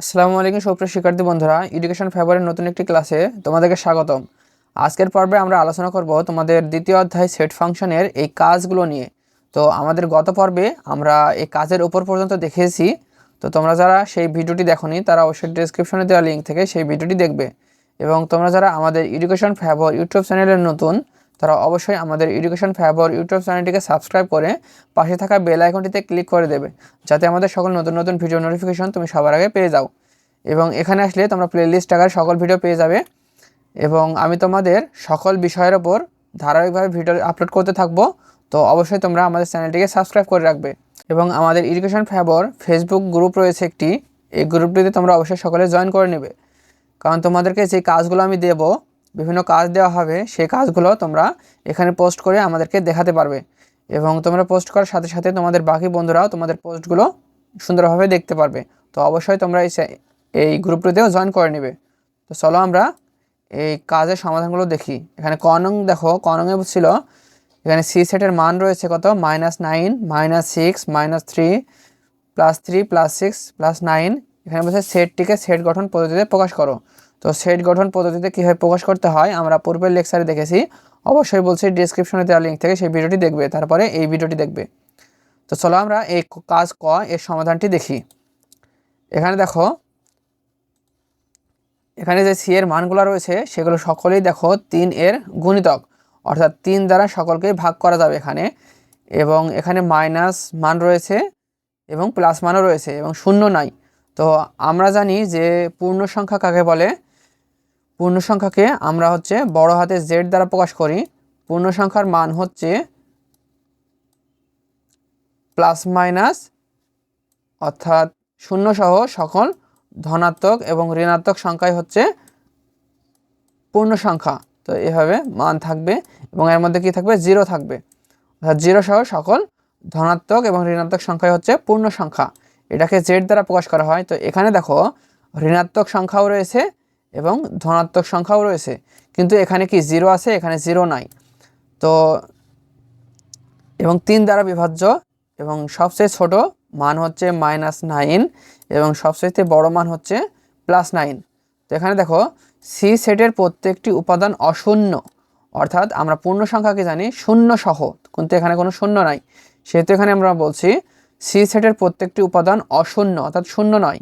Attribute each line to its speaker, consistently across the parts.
Speaker 1: আসসালামু আলাইকুম সুপ্রিয় শিক্ষার্থী বন্ধুরা এডুকেশন ফেভারের নতুন একটি ক্লাসে তোমাদেরকে স্বাগতম। আজকের পর্বে আমরা আলোচনা করব তোমাদের দ্বিতীয় অধ্যায় সেট ফাংশনের এই কাজগুলো নিয়ে। তো আমাদের গত পর্বে আমরা এই কাজের উপর পর্যন্ত দেখেছি। তো তোমরা যারা সেই ভিডিওটি দেখোনি, তারা অবশ্যই ডিসক্রিপশনে দেওয়া লিঙ্ক থেকে সেই ভিডিওটি দেখবে। এবং তোমরা যারা আমাদের এডুকেশন ফেভার ইউটিউব চ্যানেলের নতুন তারা অবশ্যই আমাদের এডুকেশন ফেভার ইউটিউব চ্যানেলটিকে সাবস্ক্রাইব করে পাশে থাকা বেল আইকনটিতে ক্লিক করে দেবে, যাতে আমাদের সকল নতুন নতুন ভিডিও নোটিফিকেশন তুমি সবার আগে পেয়ে যাও। এবং এখানে আসলে তোমরা প্লেলিস্ট টাকার সকল ভিডিও পেয়ে যাবে। এবং আমি তোমাদের সকল বিষয়ের ওপর ধারাবাহিকভাবে ভিডিও আপলোড করতে থাকব, তো অবশ্যই তোমরা আমাদের চ্যানেলটিকে সাবস্ক্রাইব করে রাখবে। এবং আমাদের এডুকেশন ফেভার ফেসবুক গ্রুপ রয়েছে একটি, এই গ্রুপটিতে তোমরা অবশ্যই সকলে জয়েন করে নেবে। কারণ তোমাদেরকে যে কাজগুলো আমি দেব বিভিন্ন কাজ দেওয়া হবে, সেই কাজগুলো তোমরা এখানে পোস্ট করে আমাদেরকে দেখাতে পারবে। এবং তোমরা পোস্ট করার সাথে সাথে তোমাদের বাকি বন্ধুরাও তোমাদের পোস্টগুলো সুন্দরভাবে দেখতে পারবে। তো অবশ্যই তোমরা এই এই গ্রুপটিতেও জয়েন করে নেবে। তো চলো আমরা এই কাজের সমাধানগুলো দেখি। এখানে কনং দেখো, কনংয়ে ছিল, এখানে সি সেটের মান রয়েছে কত? Minus nine minus six minus three plus three plus six plus nine এখানে বলছে সেটটিকে সেট গঠন পদ্ধতিতে প্রকাশ করো। তো সেট গঠন পদ্ধতিতে কীভাবে প্রকাশ করতে হয়, আমরা পূর্বের লেকচারে দেখেছি। অবশ্যই বলছি ডিসক্রিপশনে দেওয়া লিঙ্ক থেকে সেই ভিডিওটি দেখবে, তারপরে এই ভিডিওটি দেখবে। তো চলো আমরা এই কাজ ক, এর সমাধানটি দেখি। এখানে দেখো, এখানে যে সি এর মানগুলো রয়েছে, সেগুলো সকলেই দেখো তিন এর গুণিতক, অর্থাৎ তিন দ্বারা সকলকেই ভাগ করা যাবে এখানে। এবং এখানে মাইনাস মান রয়েছে এবং প্লাস মানও রয়েছে এবং শূন্য নাই। তো আমরা জানি যে পূর্ণ সংখ্যা কাকে বলে? পূর্ণ সংখ্যাকে আমরা হচ্ছে বড় হাতে জেড দ্বারা প্রকাশ করি। পূর্ণ সংখ্যার মান হচ্ছে প্লাস মাইনাস অর্থাৎ শূন্য সহ সকল ধনাত্মক এবং ঋণাত্মক সংখ্যাই হচ্ছে পূর্ণ সংখ্যা তো এভাবে মান থাকবে এবং এর মধ্যে কি থাকবে? জিরো থাকবে। অর্থাৎ জিরো সহ সকল ধনাত্মক এবং ঋণাত্মক সংখ্যাই হচ্ছে পূর্ণ সংখ্যা এটাকে জেড দ্বারা প্রকাশ করা হয়। তো এখানে দেখো, ঋণাত্মক সংখ্যাও রয়েছে এবং ধনাত্মক সংখ্যাও রয়েছে। কিন্তু এখানে কি জিরো আছে? এখানে জিরো নাই। তো এবং তিন দ্বারা বিভাজ্য এবং সবচেয়ে ছোট মান হচ্ছে মাইনাস নাইন এবং সবচেয়ে বড় মান হচ্ছে প্লাস নাইন তো এখানে দেখো সি সেটের প্রত্যেকটি উপাদান অশূন্য। অর্থাৎ আমরা পূর্ণ সংখ্যাকে জানি শূন্য সহ, কিন্তু এখানে কোনো শূন্য নাই। সেহেতু এখানে আমরা বলছি সি সেটের প্রত্যেকটি উপাদান অশূন্য, অর্থাৎ শূন্য নয়।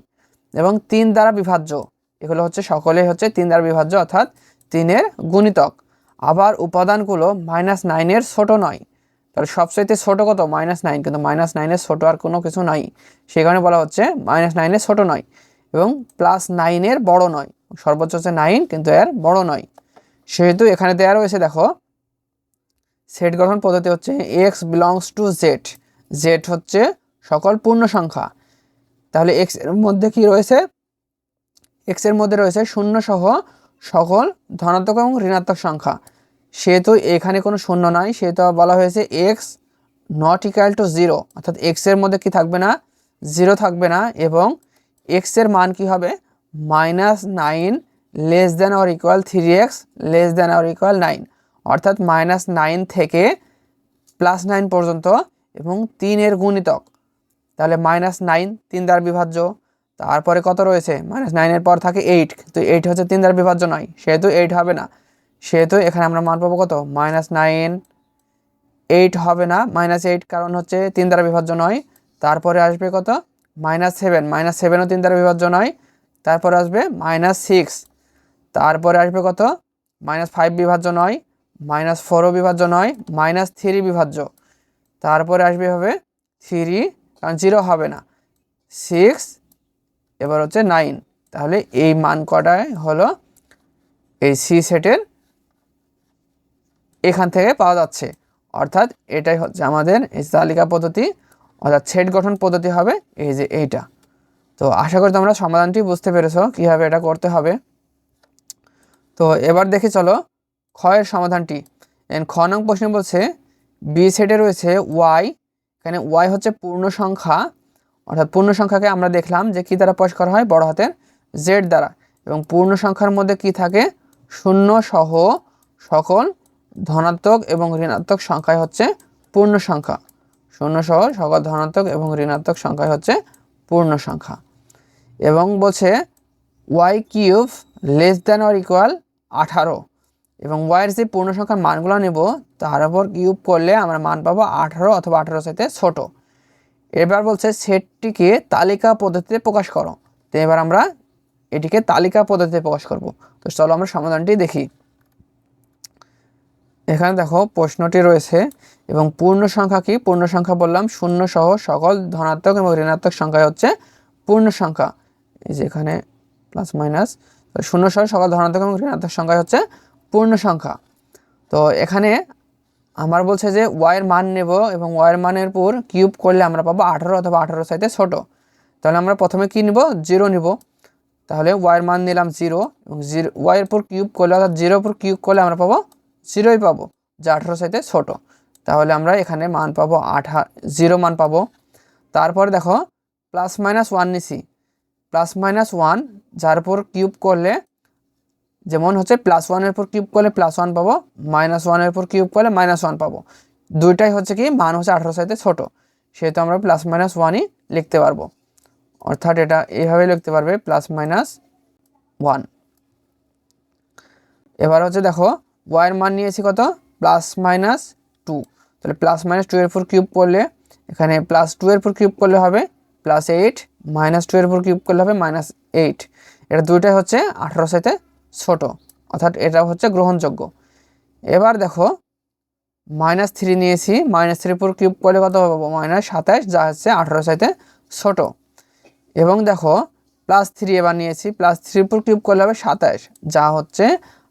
Speaker 1: এবং তিন দ্বারা বিভাজ্য। এগুলো হচ্ছে সকলেই হচ্ছে তিন দ্বারা বিভাজ্য, অর্থাৎ তিনের গুণিতক। আবার উপাদানগুলো মাইনাস নাইনের ছোট নয়। তাহলে সবচাইতে ছোট কত? মাইনাস নাইন কিন্তু মাইনাস নাইনের ছোট আর কোনো কিছু নাই। সেই কারণে বলা হচ্ছে মাইনাস নাইনের ছোট নয় এবং প্লাস নাইনের বড় নয়। সর্বোচ্চ হচ্ছে নাইন কিন্তু এর বড় নয়। সেহেতু এখানে দেওয়া রয়েছে, দেখো সেট গঠন পদ্ধতি হচ্ছে x belongs to Z Z হচ্ছে সকল পূর্ণ সংখ্যা তাহলে এক্সের মধ্যে কি রয়েছে? এক্সের মধ্যে রয়েছে শূন্য সহ সকল ধনাত্মক এবং ঋণাত্মক সংখ্যা। সেহেতু এখানে কোনো শূন্য নাই, সেহেতু বলা হয়েছে x not equal to zero অর্থাৎ এক্সের মধ্যে কি থাকবে না? জিরো থাকবে না এবং এক্সের মান কি হবে? Minus nine less than or equal three x less than or equal nine অর্থাৎ মাইনাস নাইন থেকে প্লাস নাইন পর্যন্ত এবং তিনের গুণিতক। তাহলে মাইনাস নাইন তিন দ্বার বিভাজ্য। তারপরে কত রয়েছে? মাইনাস নাইনের পর থাকে এইট তো এইট হচ্ছে তিন দ্বার বিভাজ্য নয়, সেহেতু এইট হবে না। সেহেতু এখানে আমরা মান পাবো কত? মাইনাস নাইন এইট হবে না। মাইনাস এইট কারণ হচ্ছে তিন দ্বারা বিভাজ্য নয়। তারপরে আসবে কত? মাইনাস সেভেন মাইনাস সেভেনও তিন দ্বারা বিভাজ্য নয়। তারপরে আসবে মাইনাস সিক্স তারপরে আসবে কত? মাইনাস ফাইভ বিভাজ্য নয় মাইনাস ফোরও বিভাজ্য নয় মাইনাস থ্রি বিভাজ্য। তারপরে আসবে হবে থ্রি কারণ জিরো হবে না। সিক্স এবার হচ্ছে নাইন তাহলে এই মান কটায় হলো? এই সি সেটের এখান থেকে পাওয়া যাচ্ছে। অর্থাৎ এটাই হচ্ছে আমাদের এই তালিকা পদ্ধতি, অর্থাৎ সেট গঠন পদ্ধতি হবে এই যে এইটা। তো আশা করি তোমরা সমাধানটি বুঝতে পেরেছ কীভাবে এটা করতে হবে। তো এবার দেখি চলো ক্ষয়ের সমাধানটি। খ নং প্রশ্নে বলছে বি সেটে রয়েছে ওয়াই এখানে ওয়াই হচ্ছে পূর্ণ সংখ্যা অর্থাৎ পূর্ণ সংখ্যাকে আমরা দেখলাম যে কী দ্বারা প্রকাশ করা হয়? বড় হাতের জেড দ্বারা। এবং পূর্ণ সংখ্যার মধ্যে কি থাকে? শূন্য সহ সকল ধনাত্মক এবং ঋণাত্মক সংখ্যাই হচ্ছে পূর্ণ সংখ্যা। শূন্য সহ সকল ধনাত্মক এবং ঋণাত্মক সংখ্যাই হচ্ছে পূর্ণ সংখ্যা। এবং বলছে y cube less than or equal আঠারো। এবং ওয়াইয়ের যে পূর্ণ সংখ্যার মানগুলো নেব, তার উপর কিউব করলে আমরা মান পাবো আঠারো অথবা আঠারো সাথে ছোটো। এবার বলছে সেটটিকে তালিকা পদ্ধতিতে প্রকাশ করো। তো এবার আমরা এটিকে তালিকা পদ্ধতিতে প্রকাশ করব। তো চলো আমরা সমাধানটি দেখি। এখানে দেখো প্রশ্নটি রয়েছে এবং পূর্ণ সংখ্যা কি? পূর্ণ সংখ্যা বললাম শূন্য সহ সকল ধনাত্মক এবং ঋণাত্মক সংখ্যা হচ্ছে পূর্ণ সংখ্যা। এই যে এখানে প্লাস মাইনাস শূন্য সহ সকল ধনাত্মক এবং ঋণাত্মক সংখ্যা হচ্ছে পূর্ণ সংখ্যা। তো এখানে আমার বলছে যে ওয়াইয়ের মান নেব এবং ওয়াইয়ের মানের পর কিউব করলে আমরা পাবো আঠারো অথবা আঠারো সাইতে ছোট। তাহলে আমরা প্রথমে কী নিব? জিরো নিব। তাহলে ওয়াইয়ের মান নিলাম জিরো এবং জিরো ওয়াইয়ের পর কিউব করলে অর্থাৎ জিরোর পর কিউব করলে আমরা পাবো জিরোই পাবো, যা আঠারো সাইতে ছোট। তাহলে আমরা এখানে মান পাবো আঠা জিরো মান পাবো। তারপরে দেখো প্লাস মাইনাস ওয়ান নিছি। প্লাস মাইনাস ওয়ান যার পর কিউব করলে যেমন হচ্ছে প্লাস ওয়ানের পর কিউব করলে প্লাস ওয়ান পাবো মাইনাস ওয়ানের পর কিউব করলে মাইনাস ওয়ান পাবো। দুইটাই হচ্ছে কি, মান হচ্ছে আঠারো সাইতে ছোটো। সেহেতু আমরা প্লাস মাইনাস ওয়ানই লিখতে পারব। অর্থাৎ এটা এইভাবে লিখতে পারবে প্লাস মাইনাস ওয়ান এবার হচ্ছে দেখো ওয়াইয়ের মান নিয়েছি কত? প্লাস মাইনাস টু তাহলে প্লাস মাইনাস টু এর পর কিউব করলে, এখানে প্লাস টু এর পর কিউব করলে হবে প্লাস এইট মাইনাস টু এর পর কিউব করলে হবে মাইনাস এইট এটা দুইটাই হচ্ছে আঠারো সাথে ছোট, অর্থাৎ এটা হচ্ছে গ্রহণযোগ্য। এবার দেখো মাইনাস থ্রি নিয়েছি মাইনাস থ্রির পর কিউব করলে কত পাবো মাইনাস সাতাশ, যা হচ্ছে আঠারো সাথে ছোট। এবং দেখো প্লাস থ্রি এবার নিয়েছি প্লাস থ্রির পর কিউব করলে হবে সাতাশ, যা হচ্ছে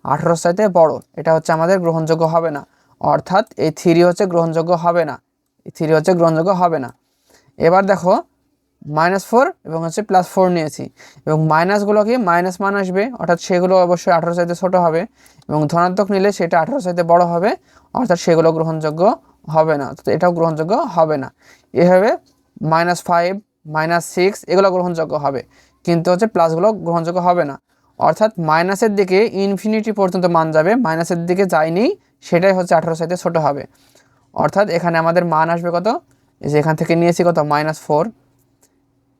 Speaker 1: আঠারো সাথে বড়। এটা হচ্ছে আমাদের গ্রহণযোগ্য হবে না। অর্থাৎ এই থ্রি হচ্ছে গ্রহণযোগ্য হবে না। এই থ্রি হচ্ছে গ্রহণযোগ্য হবে না। এবার দেখো মাইনাস ফোর এবং হচ্ছে প্লাস ফোর নিয়েছি। এবং মাইনাসগুলো কি মাইনাস মান আসবে, অর্থাৎ সেগুলো অবশ্যই আঠারো সাইতে ছোটো হবে এবং ধনাত্মক নিলে সেটা আঠারো সাইতে বড় হবে, অর্থাৎ সেগুলো গ্রহণযোগ্য হবে না। এটাও গ্রহণযোগ্য হবে না। এভাবে মাইনাস ফাইভ মাইনাস সিক্স এগুলো গ্রহণযোগ্য হবে, কিন্তু হচ্ছে প্লাসগুলো গ্রহণযোগ্য হবে না। অর্থাৎ মাইনাসের দিকে ইনফিনিটি পর্যন্ত মান যাবে মাইনাসের দিকে যায়নি, সেটাই হচ্ছে আঠারো সাইতে ছোটো হবে। অর্থাৎ এখানে আমাদের মান আসবে কত? যে এখান থেকে নিয়েছি কত? মাইনাস ফোর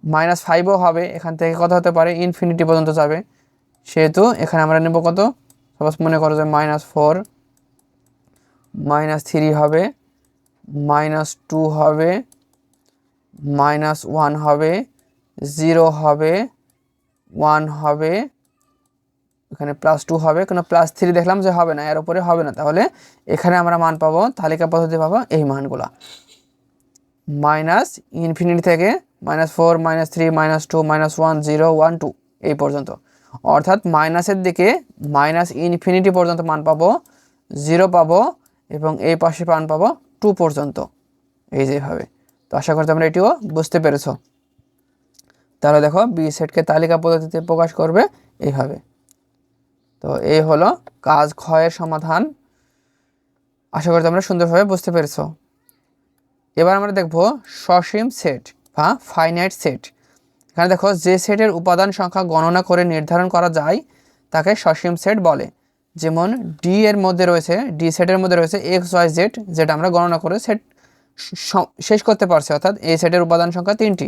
Speaker 1: মাইনাস ফাইভও হবে, এখান থেকে কত হতে পারে? ইনফিনিটি পর্যন্ত যাবে। সেহেতু এখানে আমরা নেব কত? সাপোজ মনে করো যে মাইনাস ফোর মাইনাস থ্রি হবে, মাইনাস টু হবে, মাইনাস ওয়ান হবে জিরো হবে ওয়ান হবে, এখানে প্লাস টু হবে, কোনো প্লাস থ্রি দেখলাম যে হবে না, এর উপরে হবে না। তাহলে এখানে আমরা মান পাবো, তালিকা পদ্ধতি পাবো এই মানগুলা। মাইনাস ইনফিনিটি থেকে minus four, minus three, minus two, minus one, zero, one, two, এই পর্যন্ত। অর্থাৎ মাইনাসের দিকে মাইনাস ইনফিনিটি পর্যন্ত মান পাবো, জিরো পাবো, এবং এই পাশে মান পাবো টু পর্যন্ত। এই যেভাবে তো আশা করতে আমরা এটিও বুঝতে পেরেছ। তাহলে দেখো, বি সেটকে তালিকা পদ্ধতিতে প্রকাশ করবে এইভাবে। তো এই হলো কাজ ক্ষয়ের সমাধান। আশা করি তোমরা সুন্দরভাবে বুঝতে পেরেছ। এবার আমরা দেখব সসীম সেট। বা ফাইনাইট সেট। এখানে দেখো যে সেটের উপাদান সংখ্যা গণনা করে নির্ধারণ করা যায়, তাকে সসীম সেট বলে। যেমন ডি এর মধ্যে রয়েছে ডি সেটের মধ্যে রয়েছে এক্স ওয়াই জেড যেটা আমরা গণনা করে সেট শেষ করতে পারছি, অর্থাৎ এই সেটের উপাদান সংখ্যা তিনটি।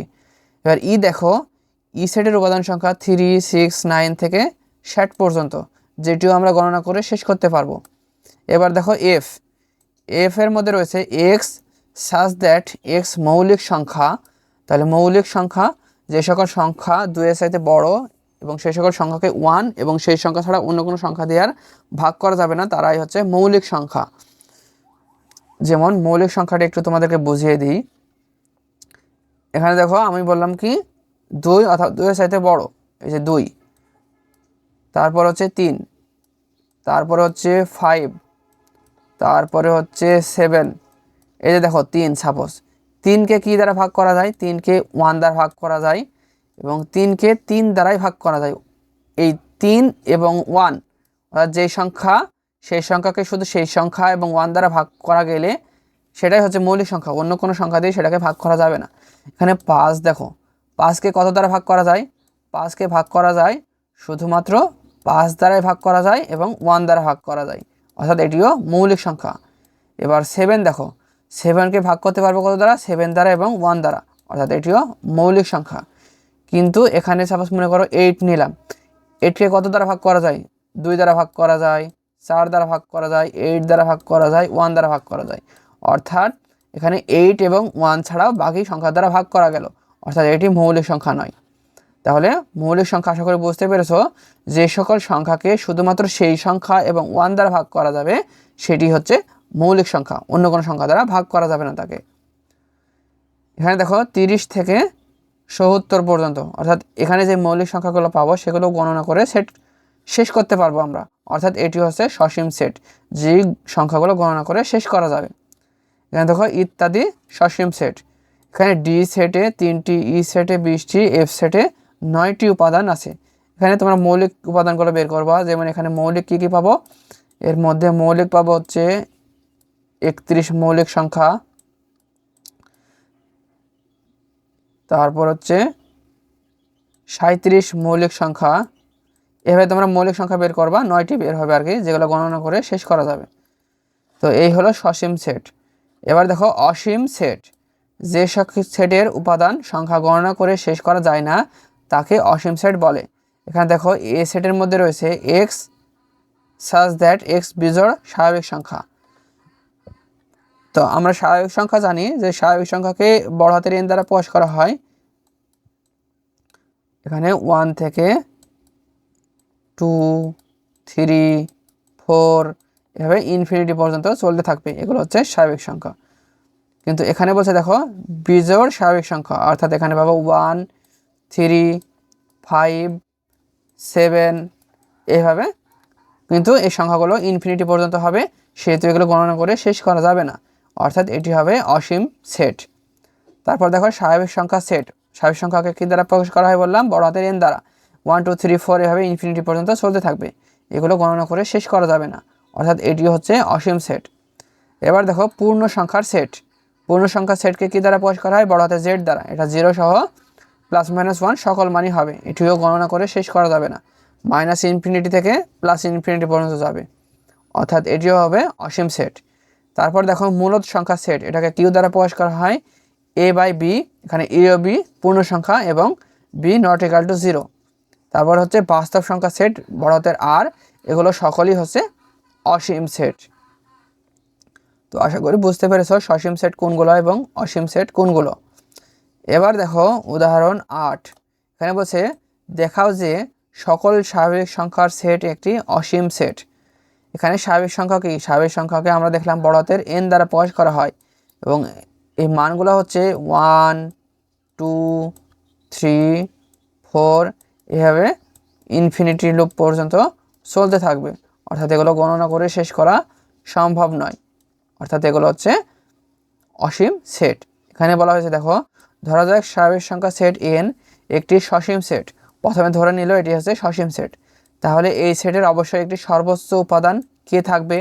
Speaker 1: এবার ই দেখো ই সেটের উপাদান সংখ্যা থ্রি সিক্স নাইন থেকে ষাট পর্যন্ত, যেটিও আমরা গণনা করে শেষ করতে পারব। এবার দেখো এফ এফ এর মধ্যে রয়েছে এক্স সাজ দ্যাট এক্স মৌলিক সংখ্যা তাহলে মৌলিক সংখ্যা যে সকল সংখ্যা দুইয়ের সাইতে বড় এবং সেই সকল সংখ্যাকে ওয়ান এবং সেই সংখ্যা ছাড়া অন্য কোনো সংখ্যা দিয়ে আর ভাগ করা যাবে না, তারাই হচ্ছে মৌলিক সংখ্যা। যেমন মৌলিক সংখ্যাটা একটু তোমাদেরকে বুঝিয়ে দিই। এখানে দেখো আমি বললাম কি, দুই অর্থাৎ দুইয়ের সাইতে বড়, এই যে দুই। তারপর হচ্ছে তিন। তারপরে হচ্ছে ফাইভ তারপরে হচ্ছে সেভেন এই যে দেখো তিন সাপোজ তিনকে কী দ্বারা ভাগ করা যায়? তিনকে ওয়ান দ্বারা ভাগ করা যায় এবং তিনকে তিন দ্বারাই ভাগ করা যায়। এই তিন এবং ওয়ান, অর্থাৎ যেই সংখ্যা, সেই সংখ্যাকে শুধু সেই সংখ্যা এবং ওয়ান দ্বারা ভাগ করা গেলে সেটাই হচ্ছে মৌলিক সংখ্যা। অন্য কোনো সংখ্যা দিয়ে সেটাকে ভাগ করা যাবে না। এখানে পাঁচ দেখো, পাঁচকে কত দ্বারা ভাগ করা যায়? পাঁচকে ভাগ করা যায় শুধুমাত্র পাঁচ দ্বারাই ভাগ করা যায় এবং ওয়ান দ্বারা ভাগ করা যায়। অর্থাৎ এটিও মৌলিক সংখ্যা। এবার সেভেন দেখো সেভেনকে ভাগ করতে পারব কত দ্বারা? সেভেন দ্বারা এবং ওয়ান দ্বারা। অর্থাৎ এটিও মৌলিক সংখ্যা। কিন্তু এখানে সাপোজ মনে করো এইট নিলাম। এইটকে কত দ্বারা ভাগ করা যায়? দুই দ্বারা ভাগ করা যায়, চার দ্বারা ভাগ করা যায় এইট দ্বারা ভাগ করা যায় ওয়ান দ্বারা ভাগ করা যায়। অর্থাৎ এখানে এইট এবং ওয়ান ছাড়াও বাকি সংখ্যা দ্বারা ভাগ করা গেল। অর্থাৎ এটি মৌলিক সংখ্যা নয়। তাহলে মৌলিক সংখ্যা আশা করে বুঝতে পেরেছ, যে সকল সংখ্যাকে শুধুমাত্র সেই সংখ্যা এবং ওয়ান দ্বারা ভাগ করা যাবে, সেটি হচ্ছে মৌলিক সংখ্যা, অন্য কোনো সংখ্যা দ্বারা ভাগ করা যাবে না তাকে। এখানে দেখো তিরিশ থেকে সত্তর পর্যন্ত, অর্থাৎ এখানে যে মৌলিক সংখ্যাগুলো পাবো সেগুলো গণনা করে সেট শেষ করতে পারব আমরা। অর্থাৎ এটি হচ্ছে সসীম সেট যে সংখ্যাগুলো গণনা করে শেষ করা যাবে। এখানে দেখো ইত্যাদি সসীম সেট এখানে ডি সেটে তিনটি ই সেটে বিশটি এফ সেটে নয়টি উপাদান আছে। এখানে তোমরা মৌলিক উপাদানগুলো বের করবা, যেমন এখানে মৌলিক কী কী পাবো? এর মধ্যে মৌলিক পাবো হচ্ছে একত্রিশ মৌলিক সংখ্যা। তারপর হচ্ছে সাঁত্রিশ মৌলিক সংখ্যা। এভাবে তোমরা মৌলিক সংখ্যা বের করবা, নয়টি বের হবে আর কি, যেগুলো গণনা করে শেষ করা যাবে। তো এই হলো সসীম সেট। এবার দেখো, অসীম সেট, যে সেটের উপাদান সংখ্যা গণনা করে শেষ করা যায় না, তাকে অসীম সেট বলে। এখানে দেখো, এ সেটের মধ্যে রয়েছে এক্স সাজ দ্যাট এক্স বিজোড় স্বাভাবিক সংখ্যা। তো আমরা স্বাভাবিক সংখ্যা জানি যে স্বাভাবিক সংখ্যাকে বড় হাতের এন দ্বারা প্রকাশ করা হয়। এখানে ওয়ান থেকে টু থ্রি ফোর এভাবে ইনফিনিটি পর্যন্ত চলতে থাকবে। এগুলো হচ্ছে স্বাভাবিক সংখ্যা। কিন্তু এখানে বলছে দেখো, বিজোড় স্বাভাবিক সংখ্যা। অর্থাৎ এখানে পাবো ওয়ান থ্রি ফাইভ সেভেন এভাবে। কিন্তু এই সংখ্যাগুলো ইনফিনিটি পর্যন্ত হবে, সেহেতু এগুলো গণনা করে শেষ করা যাবে না। অর্থাৎ এটি হবে অসীম সেট। তারপর দেখো স্বাভাবিক সংখ্যা সেট। স্বাভাবিক সংখ্যাকে কী দ্বারা প্রকাশ করা হয় বললাম? বড় হাতের এন দ্বারা। ওয়ান টু থ্রি ফোর এভাবে ইনফিনিটি পর্যন্ত চলতে থাকবে। এগুলো গণনা করে শেষ করা যাবে না। অর্থাৎ এটি হচ্ছে অসীম সেট। এবার দেখো পূর্ণ সংখ্যার সেট। পূর্ণ সংখ্যার সেটকে কী দ্বারা প্রকাশ করা হয়? বড় হাতের জেড দ্বারা। এটা জিরো সহ প্লাস মাইনাস ওয়ান সকল মানই হবে। এটিও গণনা করে শেষ করা যাবে না। মাইনাস ইনফিনিটি থেকে প্লাস ইনফিনিটি পর্যন্ত যাবে। অর্থাৎ এটিও হবে অসীম সেট। তারপর দেখো মূলত সংখ্যা সেট এটাকে কিউ দ্বারা প্রকাশ করা হয় এ বাই বি এখানে এ ও বি পূর্ণ সংখ্যা এবং b not equal to zero তারপর হচ্ছে বাস্তব সংখ্যা সেট বড়তের আর এগুলো সকলই হচ্ছে অসীম সেট তো আশা করি বুঝতে পেরেছ সসীম সেট কোনগুলো এবং অসীম সেট কোনগুলো। এবার দেখো উদাহরণ আট। এখানে বলছে, দেখাও যে সকল স্বাভাবিক সংখ্যার সেট একটি অসীম সেট এখানে স্বাভাবিক সংখ্যা কি? স্বাভাবিক সংখ্যাকে আমরা দেখলাম বড় হাতের এন দ্বারা প্রকাশ করা হয়। এবং এই মানগুলো হচ্ছে ওয়ান, টু, থ্রি, ফোর এভাবে ইনফিনিটি লুপ পর্যন্ত চলতে থাকবে। অর্থাৎ এগুলো গণনা করে শেষ করা সম্ভব নয়। অর্থাৎ এগুলো হচ্ছে অসীম সেট এখানে বলা হয়েছে, দেখো, ধরা যাক স্বাভাবিক সংখ্যা সেট এন একটি সসীম সেট প্রথমে ধরে নিল, এটি হচ্ছে সসীম সেট তাহলে এই সেটের অবশ্যই একটি সর্বোচ্চ উপাদান কে থাকবে?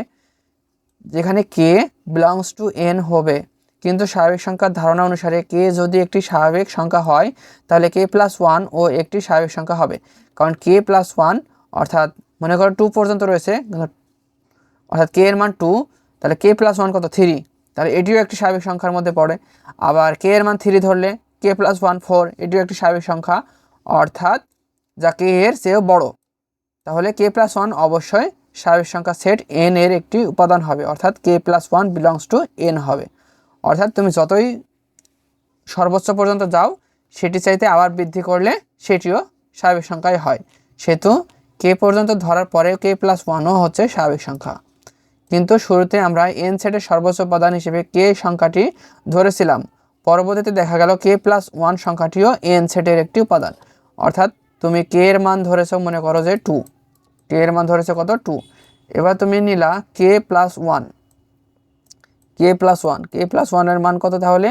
Speaker 1: যেখানে কে বিলংস টু এন হবে। কিন্তু স্বাভাবিক সংখ্যার ধারণা অনুসারে কে যদি একটি স্বাভাবিক সংখ্যা হয়, তাহলে কে প্লাস ওয়ান ও একটি স্বাভাবিক সংখ্যা হবে। কারণ কে প্লাস ওয়ান অর্থাৎ মনে করো টু পর্যন্ত রয়েছে, অর্থাৎ কে এর মান টু তাহলে কে প্লাস ওয়ান কত? থ্রি তাহলে এটিও একটি স্বাভাবিক সংখ্যার মধ্যে পড়ে। আবার কে এর মান থ্রি ধরলে, কে প্লাস ওয়ান ফোর এটিও একটি স্বাভাবিক সংখ্যা, অর্থাৎ যা কে এর চেয়েও বড়। তাহলে কে প্লাস ওয়ান অবশ্যই স্বাভাবিক সংখ্যা সেট এন এর একটি উপাদান হবে, অর্থাৎ k plus one belongs to N হবে। অর্থাৎ তুমি যতই সর্বোচ্চ পর্যন্ত যাও, সেটি চাইতে আবার বৃদ্ধি করলে সেটিও স্বাভাবিক সংখ্যাই হয়। সেহেতু কে পর্যন্ত ধরার পরেও কে প্লাস ওয়ানও হচ্ছে স্বাভাবিক সংখ্যা। কিন্তু শুরুতে আমরা এন সেটের সর্বোচ্চ উপাদান হিসেবে কে সংখ্যাটি ধরেছিলাম। পরবর্তীতে দেখা গেল কে প্লাস ওয়ান সংখ্যাটিও এন সেটের একটি উপাদান। অর্থাৎ তুমি কে এর মান ধরেছ, মনে করো যে টু কে এর মান ধরেছে কত? টু এবার তুমি নিলা k plus one k plus one k plus ওয়ানের মান কত তাহলে?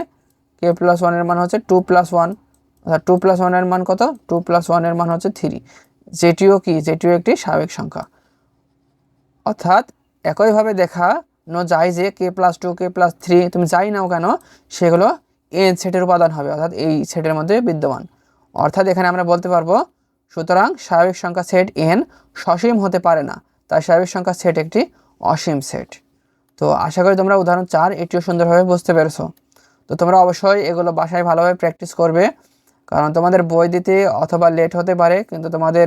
Speaker 1: কে প্লাস ওয়ানের মান হচ্ছে টু প্লাস ওয়ান অর্থাৎ টু প্লাস ওয়ানের মান কত? টু প্লাস ওয়ানের মান হচ্ছে থ্রি যেটিও কি? যেটিও একটি স্বাভাবিক সংখ্যা। অর্থাৎ একইভাবে দেখানো যায় যে k plus two k plus three তুমি যাই নাও কেন, সেগুলো এন সেটের উপাদান হবে, অর্থাৎ এই সেটের মধ্যে বিদ্যমান। অর্থাৎ এখানে আমরা বলতে পারব সুতরাং স্বাভাবিক সংখ্যা সেট এন সসীম হতে পারে না, তাই স্বাভাবিক সংখ্যা সেট একটি অসীম সেট তো আশা করি তোমরা উদাহরণ চার এটিও সুন্দরভাবে বুঝতে পেরেছ। তো তোমরা অবশ্যই এগুলো বাসায় ভালোভাবে প্র্যাকটিস করবে, কারণ তোমাদের বই দিতে অথবা লেট হতে পারে, কিন্তু তোমাদের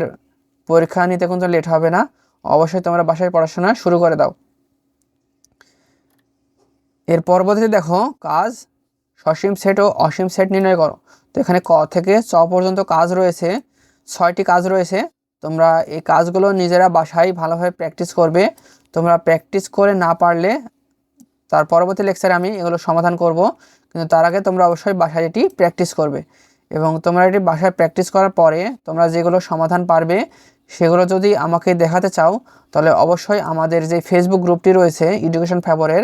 Speaker 1: পরীক্ষা নিতে কিন্তু লেট হবে না। অবশ্যই তোমরা বাসায় পড়াশোনা শুরু করে দাও। এর পরবর্তীতে দেখো, কাজ সসীম সেট ও অসীম সেট নির্ণয় করো। তো এখানে ক থেকে চ পর্যন্ত কাজ রয়েছে। ছয়টি কাজ রয়েছে। তোমরা এই কাজগুলো নিজেরা বাসায় ভালোভাবে প্র্যাকটিস করবে। তোমরা প্র্যাকটিস করে না পারলে তার পরবর্তী লেকচারে আমি এগুলো সমাধান করব। কিন্তু তার আগে তোমরা অবশ্যই বাসায় এটি প্র্যাকটিস করবে। এবং তোমরা এটি বাসায় প্র্যাকটিস করার পরে তোমরা যেগুলো সমাধান পারবে সেগুলো যদি আমাকে দেখাতে চাও, তাহলে অবশ্যই আমাদের যে ফেসবুক গ্রুপটি রয়েছে এডুকেশন ফেভারের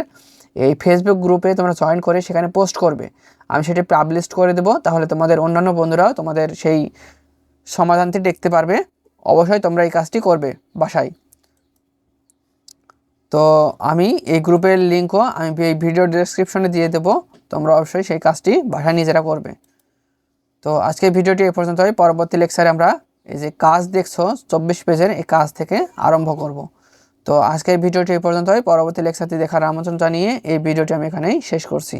Speaker 1: এই ফেসবুক গ্রুপে তোমরা জয়েন করে সেখানে পোস্ট করবে। আমি সেটি পাবলিশ করে দেবো। তাহলে তোমাদের অন্যান্য বন্ধুরাও তোমাদের সেই সমাধানটি দেখতে পারবে। অবশ্যই তোমরা এই কাজটি করবে বাসায়। তো আমি এই গ্রুপের লিঙ্কও আমি এই ভিডিও ডেসক্রিপশনে দিয়ে দেবো। তোমরা অবশ্যই সেই কাজটি বাসায় নিজেরা করবে। তো আজকের ভিডিওটি এ পর্যন্তই। পরবর্তী লেকচারে আমরা এই যে কাজ দেখছ, চব্বিশ পেজের এই কাজ থেকে আরম্ভ করব। তো আজকের ভিডিওটি এই পর্যন্তই। পরবর্তী লেকচারটি দেখার আমন্ত্রণ জানিয়ে এই ভিডিওটি আমি এখানেই শেষ করছি।